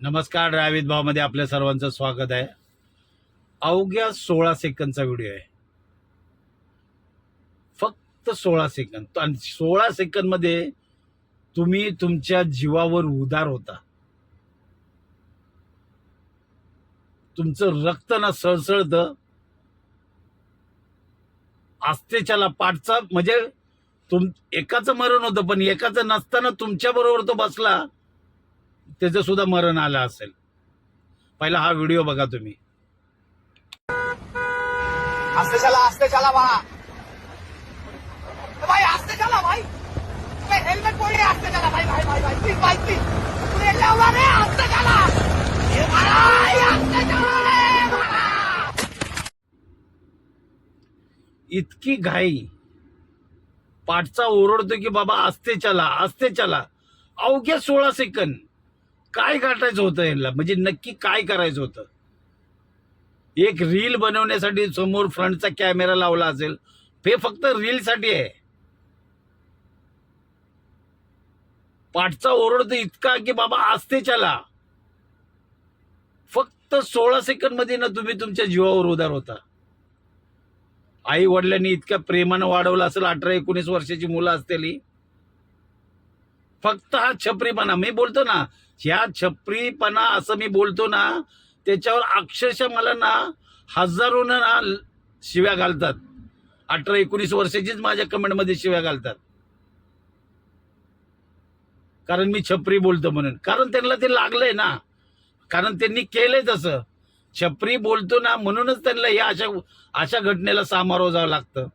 नमस्कार ड्रायवित भावमध्ये आपल्या सर्वांचं स्वागत आहे. अवघ्या सोळा सेकंदचा व्हिडिओ आहे. फक्त सोळा सेकंद. आणि सोळा सेकंदमध्ये तुम्ही तुमच्या जीवावर उदार होता. तुमचं रक्त ना सळसळतं आस्तेच्याला पाठचा म्हणजे तुम एकाचं मरण होतं पण एकाचं नसताना तुमच्या बरोबर तो बसला. त्याचं सुद्धा मरण आलं असेल. पहिला हा व्हिडिओ बघा तुम्ही. आस्ते चला आस्ते चला भाई आस्ते चला भाई. हेलमेट पहन के आस्ते चला? भाई भाई भाई भाई प्लीज भाई प्लीज लेवला रे आस्ते चला. इतकी घाई. पाठचा ओरडतो की बाबा आस्ते चला आस्ते चला. अवघ्या सोळा सेकंद काय गाठायचं होतं यांना म्हणजे नक्की काय करायचं होतं? एक रील बनवण्यासाठी समोर फ्रंटचा कॅमेरा लावला असेल हे फक्त रील साठी आहे. पाठचा ओरडतो इतका की बाबा असते चला फक्त सोळा सेकंडमध्ये ना तुम्ही तुमच्या जीवावर उदार होता. आई वडिलांनी इतक्या प्रेमानं वाढवलं असेल अठरा एकोणीस वर्षाची मुलं असतील फक्त हा छपरीपणा. मी बोलतो ना ह्या छपरीपणा असं मी बोलतो ना त्याच्यावर अक्षरशः मला ना हजारोनं ना शिव्या घालतात. अठरा एकोणीस वर्षाचीच माझ्या कमेंटमध्ये शिव्या घालतात. कारण मी छपरी बोलतो म्हणून. कारण त्यांना ते लागलंय ना. कारण त्यांनी केलंय तसं. छपरी बोलतो ना म्हणूनच त्यांना या अशा अशा घटनेला सामोरं जावं लागतं.